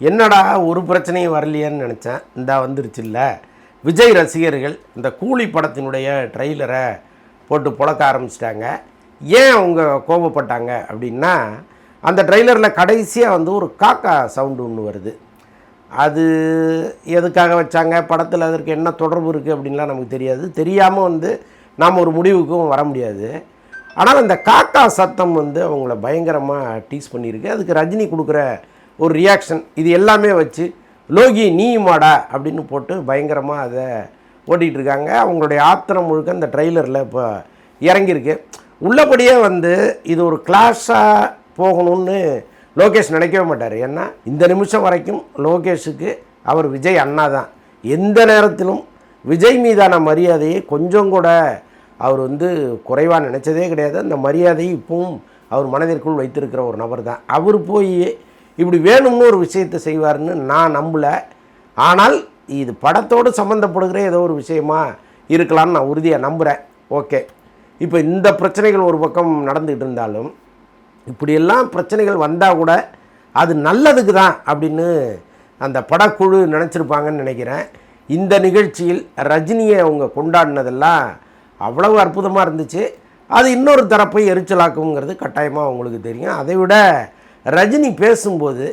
என்னடா ஒரு பிரச்சனையும் வரலையேன்னு நினச்சேன். இந்தா வந்துருச்சுல்ல விஜய் ரசிகர்கள் இந்த கூலி படத்தினுடைய ட்ரெய்லரை போட்டு புழக்க ஆரம்பிச்சிட்டாங்க. ஏன் அவங்க கோபப்பட்டாங்க அப்படின்னா அந்த ட்ரெய்லரில் கடைசியாக வந்து ஒரு காக்கா சவுண்டு ஒன்று வருது. அது எதுக்காக வச்சாங்க? படத்தில் அதற்கு என்ன தொடர்பு இருக்குது அப்படின்லாம் நமக்கு தெரியாது. தெரியாமல் வந்து நாம் ஒரு முடிவுக்கும் வர முடியாது. ஆனால் அந்த காக்கா சத்தம் வந்து அவங்கள பயங்கரமாக டீஸ் பண்ணியிருக்கு. அதுக்கு ரஜினி கொடுக்குற ஒரு ரியாக்ஷன் இது எல்லாமே வச்சு லோகி நீயுமாடா அப்படின்னு போட்டு பயங்கரமாக அதை ஓட்டிகிட்டு இருக்காங்க. அவங்களுடைய ஆத்திரம் முழுக்க இந்த ட்ரெய்லரில் இப்போ இறங்கியிருக்கு. உள்ளபடியே வந்து இது ஒரு கிளாஸாக போகணும்னு லோகேஷ் நினைக்கவே மாட்டார். ஏன்னா இந்த நிமிஷம் வரைக்கும் லோகேஷுக்கு அவர் விஜய் அண்ணா தான். எந்த நேரத்திலும் விஜய் மீதான மரியாதையை கொஞ்சம் கூட அவர் வந்து குறைவாக நினச்சதே கிடையாது. அந்த மரியாதையை இப்பவும் அவர் மனதிற்குள் வைத்திருக்கிற ஒரு நபர் தான். அவர் போய் இப்படி வேணும்னு ஒரு விஷயத்தை செய்வார்னு நான் நம்பலை. ஆனால் இது படத்தோடு சம்மந்தப்படுகிற ஏதோ ஒரு விஷயமா இருக்கலாம்னு நான் உறுதியாக நம்புகிறேன் ஓகே. இப்போ இந்த பிரச்சனைகள் ஒரு பக்கம் நடந்துக்கிட்டு இருந்தாலும் இப்படியெல்லாம் பிரச்சனைகள் வந்தால் கூட அது நல்லதுக்கு தான் அப்படின்னு அந்த படக்குழு நினச்சிருப்பாங்கன்னு நினைக்கிறேன். இந்த நிகழ்ச்சியில் ரஜினியை அவங்க கொண்டாடினதெல்லாம் அவ்வளவு அற்புதமாக இருந்துச்சு. அது இன்னொரு தரப்பை எரிச்சலாக்குங்கிறது கட்டாயமாக அவங்களுக்கு தெரியும். அதை விட ரஜினி பேசும்போது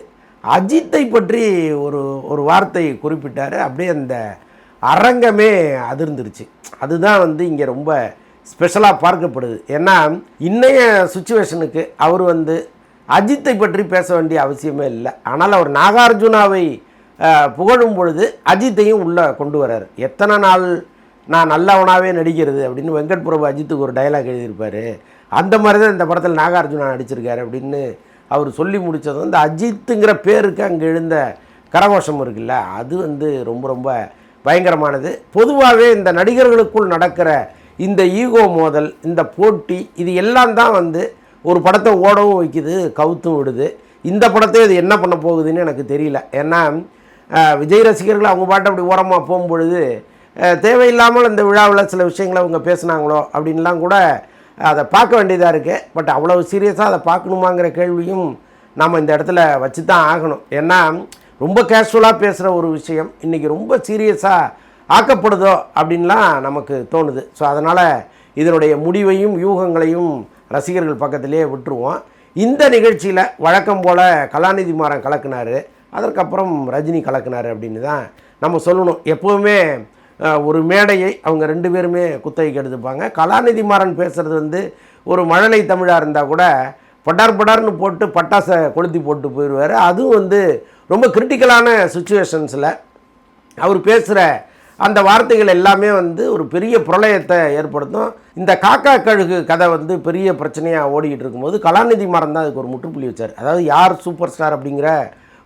அஜித்தை பற்றி ஒரு ஒரு வார்த்தை குறிப்பிட்டார். அப்படியே அந்த அரங்கமே அதிர்ந்துருச்சு. அதுதான் வந்து இங்கே ரொம்ப ஸ்பெஷலாக பார்க்கப்படுது. ஏன்னா இன்றைய சுச்சுவேஷனுக்கு அவர் வந்து அஜித்தை பற்றி பேச வேண்டிய அவசியமே இல்லை. ஆனால் அவர் நாகார்ஜுனாவை புகழும் பொழுது அஜித்தையும் உள்ளே கொண்டு வர்றார் எத்தனை நாள் நான் நல்லவனாகவே நடிக்கிறது அப்படின்னு வெங்கட் பிரபு அஜித்துக்கு ஒரு டைலாக் எழுதியிருப்பார். அந்த மாதிரி தான் இந்த படத்தில் நாகார்ஜுனா நடிச்சிருக்காரு அப்படின்னு அவர் சொல்லி முடித்தது வந்து அஜித்துங்கிற பேருக்கு அங்கே எழுந்த கரகோஷம் இருக்குல்ல அது வந்து ரொம்ப ரொம்ப பயங்கரமானது. பொதுவாகவே இந்த நடிகர்களுக்குள் நடக்கிற இந்த ஈகோ மோதல் இந்த போட்டி இது எல்லாம் தான் வந்து ஒரு படத்தை ஓடவும் வைக்குது கவுத்தும் விடுது. இந்த படத்தை இது என்ன பண்ண போகுதுன்னு எனக்கு தெரியல. ஏன்னா விஜய் ரசிகர்கள் அவங்க பாட்டு அப்படி ஓரமாக போகும்பொழுது தேவையில்லாமல் இந்த விழாவில் சில விஷயங்களை அவங்க பேசுனாங்களோ அப்படின்லாம் கூட அதை பார்க்க வேண்டியதாக இருக்குது பட் அவ்வளவு சீரியஸாக அதை பார்க்கணுமாங்கிற கேள்வியும் நாம் இந்த இடத்துல வச்சு தான் ஆகணும். ஏன்னா ரொம்ப கேஷுவலாக பேசுகிற ஒரு விஷயம் இன்றைக்கி ரொம்ப சீரியஸாக ஆக்கப்படுதோ அப்படின்லாம் நமக்கு தோணுது. ஸோ அதனால் இதனுடைய முடிவையும் யூகங்களையும் ரசிகர்கள் பக்கத்திலேயே விட்டுருவோம். இந்த நிகழ்ச்சியில் வழக்கம் போல் கலாநிதி மாறன் கலக்குனார். அதற்கப்புறம் ரஜினி கலக்குனார் அப்படின்னு தான் நம்ம சொல்லணும். எப்போவுமே ஒரு மேடையை அவங்க ரெண்டு பேருமே குத்தகைக்கு எடுத்துப்பாங்க. கலாநிதி மாறன் பேசுகிறது வந்து ஒரு மழலை தமிழாக இருந்தால் கூட பட்டார் பட்டார்னு போட்டு பட்டாசை கொளுத்தி போட்டு போயிடுவார். அதுவும் வந்து ரொம்ப கிரிட்டிக்கலான சுச்சுவேஷன்ஸில் அவர் பேசுகிற அந்த வார்த்தைகள் எல்லாமே வந்து ஒரு பெரிய பிரளயத்தை ஏற்படுத்தும். இந்த காக்கா கழுகு கதை வந்து பெரிய பிரச்சனையாக ஓடிக்கிட்டு இருக்கும்போது கலாநிதி மாறன் தான் அதுக்கு ஒரு முற்றுப்புள்ளி வச்சார். அதாவது யார் சூப்பர் ஸ்டார் அப்படிங்கிற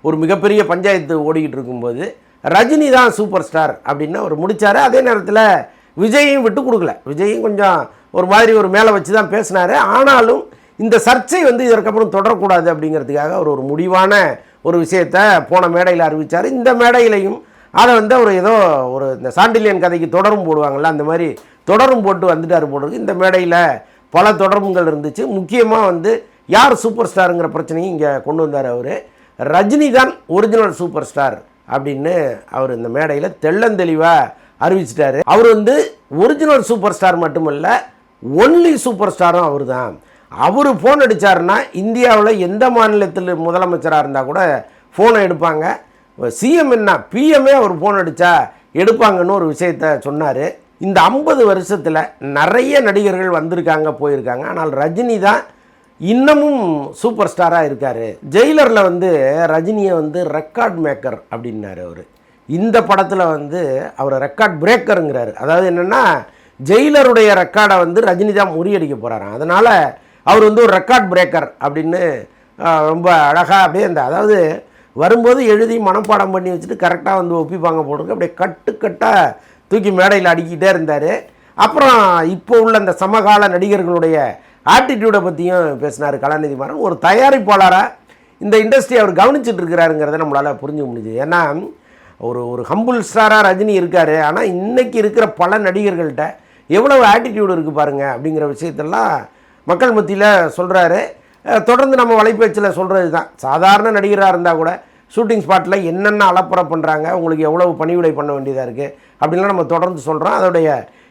ஒரு மிகப்பெரிய பஞ்சாயத்து ஓடிக்கிட்டு இருக்கும்போது ரஜினி தான் சூப்பர் ஸ்டார் அப்படின்னு அவர் முடித்தார் அதே நேரத்தில் விஜயையும் விட்டு கொடுக்கல. விஜயும் கொஞ்சம் ஒரு மாதிரி ஒரு மேலே வச்சு தான் பேசினார். ஆனாலும் இந்த சர்ச்சை வந்து இதற்கப்புறம் தொடரக்கூடாது அப்படிங்கிறதுக்காக அவர் ஒரு முடிவான ஒரு விஷயத்தை போன மேடையில் அறிவித்தார் இந்த மேடையிலையும் அதை வந்து அவர் ஏதோ ஒரு இந்த சாண்டிலியன் கதைக்கு தொடரும் போடுவாங்கள்ல அந்த மாதிரி தொடரும் போட்டு வந்துட்டார் போடுறது இந்த மேடையில் பல தொடர்புகள் இருந்துச்சு. முக்கியமாக வந்து யார் சூப்பர் ஸ்டாருங்கிற பிரச்சனையும் இங்கே கொண்டு வந்தார் அவர். ரஜினி தான் ஒரிஜினல் சூப்பர் ஸ்டார் அப்படின்னு அவர் இந்த மேடையில் தெள்ளந்தெளிவாக அறிவிச்சிட்டாரு. அவர் வந்து ஒரிஜினல் சூப்பர் ஸ்டார் மட்டுமல்ல ஒன்லி சூப்பர் ஸ்டாரும் அவர் தான் அவர் ஃபோன் அடித்தாருன்னா இந்தியாவில் எந்த மாநிலத்தில் முதலமைச்சராக இருந்தால் கூட ஃபோனை எடுப்பாங்க. சிஎம் என்ன பிஎம்ஏ அவர் ஃபோன் அடித்தா எடுப்பாங்கன்னு ஒரு விஷயத்த சொன்னார். இந்த ஐம்பது வருஷத்தில் நிறைய நடிகர்கள் வந்திருக்காங்க போயிருக்காங்க. ஆனால் ரஜினி தான் இன்னமும் சூப்பர் ஸ்டாராக இருக்கார். ஜெயிலரில் வந்து ரஜினியை வந்து ரெக்கார்ட் மேக்கர் அப்படின்னாரு அவர். இந்த படத்தில் வந்து அவர் ரெக்கார்ட் பிரேக்கருங்கிறாரு அதாவது என்னென்னா ஜெயிலருடைய ரெக்கார்டை வந்து ரஜினி தான் முறியடிக்க போகிறாராம் அதனால் அவர் வந்து ஒரு ரெக்கார்ட் பிரேக்கர் அப்படின்னு ரொம்ப அழகாக அப்படியே அந்த அதாவது வரும்போது எழுதி மனப்பாடம் பண்ணி வச்சுட்டு கரெக்டாக வந்து ஒப்பிப்பாங்க போடுங்க அப்படியே கட்டு கட்டாக தூக்கி மேடையில் அடிக்கிட்டே இருந்தார். அப்புறம் இப்போ உள்ள அந்த சமகால நடிகர்களுடைய ஆட்டிடியூடை பற்றியும் பேசினார் கலாநிதி மாறன். ஒரு தயாரிப்பாளராக இந்த இண்டஸ்ட்ரி அவர் கவனிச்சிட்டு இருக்கிறாருங்கிறத நம்மளால் புரிஞ்சுக்க முடியுது ஏன்னா ஒரு ஒரு ஹம்புல் ஸ்டாராக ரஜினி இருக்கார். ஆனால் இன்றைக்கி இருக்கிற பல நடிகர்கள்ட்ட எவ்வளவு ஆட்டிடியூடு இருக்குது பாருங்கள் அப்படிங்கிற விஷயத்தெல்லாம் மக்கள் மத்தியில் சொல்கிறாரு தொடர்ந்து நம்ம வலைபேச்சில் சொல்கிறது தான் சாதாரண நடிகராக இருந்தால் கூட ஷூட்டிங் ஸ்பாட்டில் என்னென்ன அலப்பறை பண்ணுறாங்க உங்களுக்கு எவ்வளவு பணிவிடை பண்ண வேண்டியதாக இருக்குது அப்படின்லாம் நம்ம தொடர்ந்து சொல்கிறோம் அதோடைய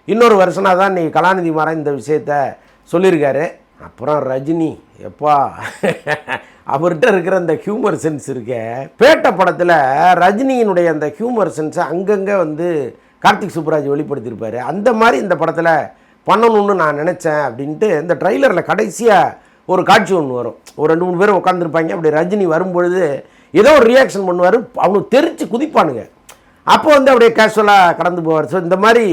இன்னொரு வருஷனாக தான் நீ கலாநிதி மாற இந்த விஷயத்த சொல்லியிருக்காரு. அப்புறம் ரஜினி எப்பா? அவர்கிட்ட இருக்கிற அந்த ஹியூமர் சென்ஸ் இருக்கே. பேட்ட படத்தில் ரஜினியினுடைய அந்த ஹியூமர் சென்ஸை அங்கங்கே வந்து கார்த்திக் சுப்ராஜ் வெளிப்படுத்தியிருப்பார். அந்த மாதிரி இந்த படத்தில் பண்ணணும்னு நான் நினச்சேன் அப்படின்ட்டு இந்த ட்ரைலரில் கடைசியாக ஒரு காட்சி ஒன்று வரும். ஒரு ரெண்டு மூணு பேர் உட்காந்துருப்பாங்க அப்படி ரஜினி வரும்பொழுது ஏதோ ஒரு ரியாக்ஷன் பண்ணுவார். அவனுக்கு தெரிச்சு குதிப்பானுங்க. அப்போ வந்து அப்படியே கேஷுவலாக கடந்து போவார். ஸோ இந்த மாதிரி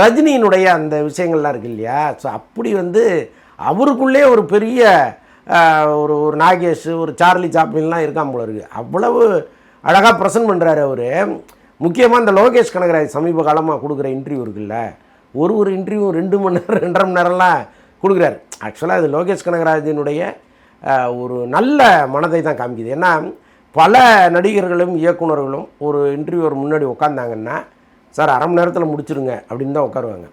ரஜினியினுடைய அந்த விஷயங்கள்லாம் இருக்கு இல்லையா? ஸோ அப்படி வந்து அவருக்குள்ளே ஒரு பெரிய ஒரு ஒரு நாகேஷ் ஒரு சார்லி சாப்ளின்லாம் இருக்கான் போல இருக்குது அவ்வளவு அழகாக ப்ரெசன்ட் பண்ணுறாரு அவர். முக்கியமாக இந்த லோகேஷ் கனகராஜ் சமீப காலமாக கொடுக்குற இன்டர்வியூ இருக்குல்ல ஒரு ஒரு இன்டர்வியூ ரெண்டு மணி நேரம் ரெண்டரை மணி நேரம்லாம் கொடுக்குறாரு. ஆக்சுவலாக அது லோகேஷ் கனகராஜினுடைய ஒரு நல்ல மனதை தான் காமிக்குது. ஏன்னா பல நடிகர்களும் இயக்குனர்களும் ஒரு இன்டர்வியூவர் முன்னாடி உட்காந்தாங்கன்னா சார் அரை மணி நேரத்தில் முடிச்சிருங்க அப்படின்னு தான் உட்காருவாங்க.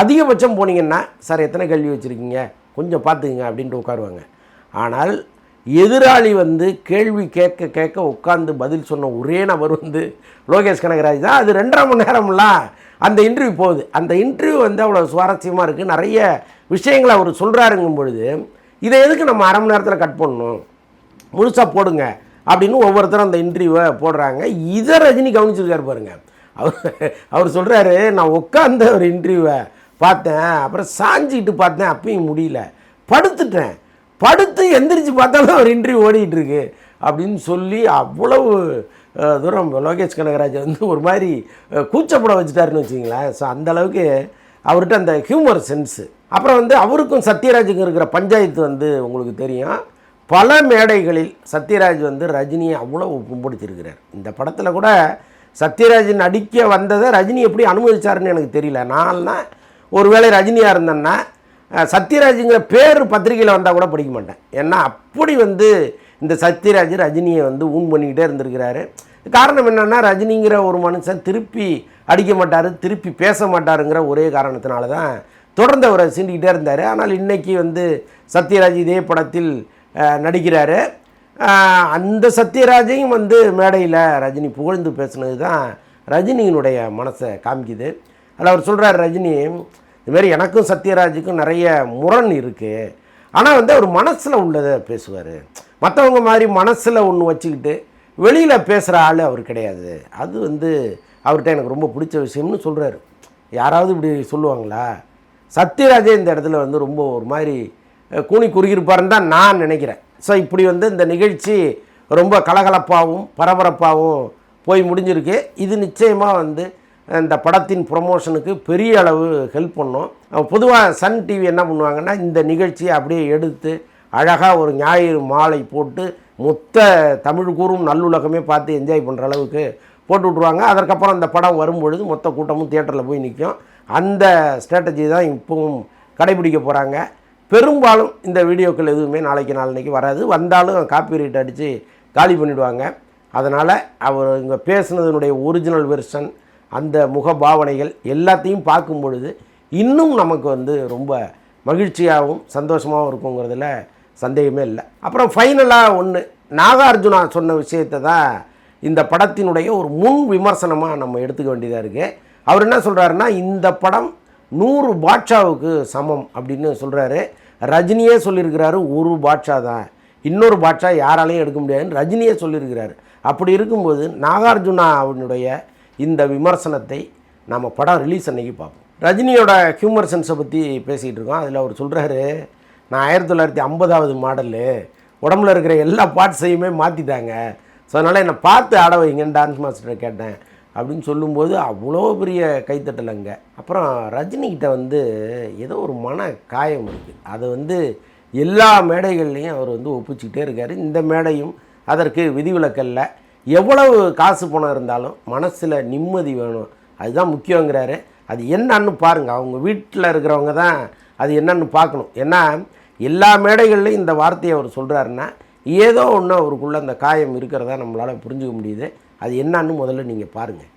அதிகபட்சம் போனீங்கன்னா சார் எத்தனை கேள்வி வச்சுருக்கீங்க? கொஞ்சம் பார்த்துக்குங்க அப்படின்ட்டு உட்காருவாங்க. ஆனால் எதிராளி வந்து கேள்வி கேட்க கேட்க உட்காந்து பதில் சொன்ன ஒரே நபர் வந்து லோகேஷ் கனகராஜ் தான். அது ரெண்டரை மணி நேரம்லாம் அந்த இன்டர்வியூ போகுது. அந்த இன்டர்வியூ வந்து அவ்வளோ சுவாரஸ்யமாக இருக்குது நிறைய விஷயங்களை அவர் சொல்கிறாருங்கும் பொழுது இதை எதுக்கு நம்ம அரை மணி நேரத்தில் கட் பண்ணணும்? முழுசாக போடுங்க. அப்படின்னு ஒவ்வொருத்தரும் அந்த இன்டர்வியூவை போடுறாங்க. இதை ரஜினி கவனிச்சிருக்காரு பாருங்கள் அவர் அவர் சொல்கிறாரு நான் உட்காந்த ஒரு இன்டர்வியூவை பார்த்தேன் அப்புறம் சாஞ்சிக்கிட்டு பார்த்தேன் அப்பயும் முடியல. படுத்துட்டேன். படுத்து எந்திரிச்சு பார்த்தாலும் ஒரு இன்டர்வியூ ஓடிட்டு அப்படின்னு சொல்லி அவ்வளவு தூரம் லோகேஷ் கனகராஜ் வந்து ஒரு மாதிரி கூச்சப்பட வச்சுட்டாருன்னு வச்சிங்களேன் ஸோ அந்தளவுக்கு அவர்கிட்ட அந்த ஹியூமர் சென்ஸு அப்புறம் வந்து அவருக்கும் சத்யராஜுக்கும் இருக்கிற பஞ்சாயத்து வந்து உங்களுக்கு தெரியும். பல மேடைகளில் சத்யராஜ் வந்து ரஜினியை அவ்வளோ பிடிச்சிருக்கிறார் இந்த படத்தில் கூட சத்யராஜ் நடிக்க வந்ததை ரஜினி எப்படி அனுமதிச்சாருன்னு எனக்கு தெரியல. நான்லாம் ஒருவேளை ரஜினியாக இருந்தேன்னா சத்யராஜுங்கிற பேர் பத்திரிக்கையில் வந்தால் கூட படிக்க மாட்டேன். ஏன்னா அப்படி வந்து இந்த சத்யராஜ் ரஜினியை வந்து ஊன் பண்ணிக்கிட்டே இருந்திருக்கிறாரு. காரணம் என்னென்னா ரஜினிங்கிற ஒரு மனுஷன் திருப்பி அடிக்க மாட்டார் திருப்பி பேச மாட்டாருங்கிற ஒரே காரணத்தினால தான் தொடர்ந்து அவரை சீண்டிக்கிட்டே இருந்தார். ஆனால் இன்றைக்கி வந்து சத்யராஜ் இதே படத்தில் நடிக்கிறாரு. அந்த சத்யராஜையும் வந்து மேடையில் ரஜினி புகழ்ந்து பேசுனது தான் ரஜினியினுடைய மனசை காமிக்குது. அதில் அவர் சொல்கிறார் ரஜினி இதுமாரி எனக்கும் சத்யராஜுக்கும் நிறைய முரண் இருக்குது ஆனால் வந்து அவர் மனசில் உள்ளதை பேசுவார். மற்றவங்க மாதிரி மனசில் ஒன்று வச்சுக்கிட்டு வெளியில் பேசுகிற ஆள் அவர் கிடையாது. அது வந்து அவர்கிட்ட எனக்கு ரொம்ப பிடிச்ச விஷயம்னு சொல்கிறாரு யாராவது இப்படி சொல்லுவாங்களா? சத்யராஜே இந்த இடத்துல வந்து ரொம்ப ஒரு மாதிரி கூணி கூனி குறுகியிருப்பாருன்னு தான் நான் நினைக்கிறேன். ஸோ இப்படி வந்து இந்த நிகழ்ச்சி ரொம்ப கலகலப்பாகவும் பரபரப்பாகவும் போய் முடிஞ்சிருக்கு. இது நிச்சயமாக வந்து இந்த படத்தின் ப்ரொமோஷனுக்கு பெரிய அளவு ஹெல்ப் பண்ணும். பொதுவாக சன் டிவி என்ன பண்ணுவாங்கன்னா இந்த நிகழ்ச்சியை அப்படியே எடுத்து அழகாக ஒரு ஞாயிறு மாலை போட்டு மொத்த தமிழ் கூறும் நல்லுலகமே பார்த்து என்ஜாய் பண்ணுற அளவுக்கு போட்டு விட்ருவாங்க அதற்கப்புறம் அந்த படம் வரும்பொழுது மொத்த கூட்டமும் தியேட்டரில் போய் நிற்கும். அந்த ஸ்ட்ராட்டஜி தான் இப்போவும் கடைபிடிக்க போகிறாங்க பெரும்பாலும் இந்த வீடியோக்கள் எதுவுமே நாளைக்கு நாளைக்கு வராது. வந்தாலும் காப்பி ரைட் அடித்து காலி பண்ணிவிடுவாங்க அதனால் அவர் இங்கே பேசுனதனுடைய ஒரிஜினல் வெர்ஷன் அந்த முகபாவனைகள் எல்லாத்தையும் பார்க்கும் பொழுது இன்னும் நமக்கு வந்து ரொம்ப மகிழ்ச்சியாகவும் சந்தோஷமாகவும் இருக்குங்கிறதுல சந்தேகமே இல்லை. அப்புறம் ஃபைனலாக ஒன்று நாகார்ஜுனா சொன்ன விஷயத்தை தான் இந்த படத்தினுடைய ஒரு முன் விமர்சனமாக நம்ம எடுத்துக்க வேண்டியதாக இருக்குது அவர் என்ன சொல்கிறாருன்னா இந்த படம் நூறு பாட்ஷாவுக்கு சமம் அப்படின்னு சொல்கிறாரு ரஜினியே சொல்லியிருக்கிறாரு ஒரு பாட்ஷா தான். இன்னொரு பாட்ஷா யாராலையும் எடுக்க முடியாதுன்னு ரஜினியே சொல்லியிருக்கிறாரு. அப்படி இருக்கும்போது நாகார்ஜுனா அவனுடைய இந்த விமர்சனத்தை நம்ம படம் ரிலீஸ் அன்னைக்கு பார்ப்போம். ரஜினியோட ஹியூமர் சென்ஸை பற்றி பேசிகிட்டு இருக்கோம். அதில் அவர் சொல்கிறாரு நான் ஆயிரத்தி தொள்ளாயிரத்தி ஐம்பதாவது மாடலு உடம்புல இருக்கிற எல்லா பார்ட்ஸையுமே மாற்றிட்டாங்க ஸோ அதனால் என்னை பார்த்து ஆட வைங்கன்னு டான்ஸ் மாஸ்டரை கேட்டேன். அப்படின்னு சொல்லும்போது அவ்வளோ பெரிய கைத்தட்டல் அங்கே அப்புறம் ரஜினிகிட்ட வந்து ஏதோ ஒரு மன காயம் இருக்குது அதை வந்து எல்லா மேடைகள்லையும் அவர் வந்து ஒப்பிச்சுக்கிட்டே இருக்கார். இந்த மேடையும் அதற்கு விதிவிலக்கல்ல எவ்வளவு காசு பணம் இருந்தாலும் மனசில் நிம்மதி வேணும். அதுதான் முக்கியங்கிறாரு. அது என்னன்னு பாருங்கள் அவங்க வீட்டில் இருக்கிறவங்க தான் அது என்னன்னு பார்க்கணும். ஏன்னா எல்லா மேடைகள்லையும் இந்த வார்த்தையை அவர் சொல்கிறாருன்னா ஏதோ ஒன்று அவருக்குள்ளே அந்த காயம் இருக்கிறதா நம்மளால் புரிஞ்சுக்க முடியுது. அது என்னான்னு முதல்ல நீங்கள் பாருங்கள்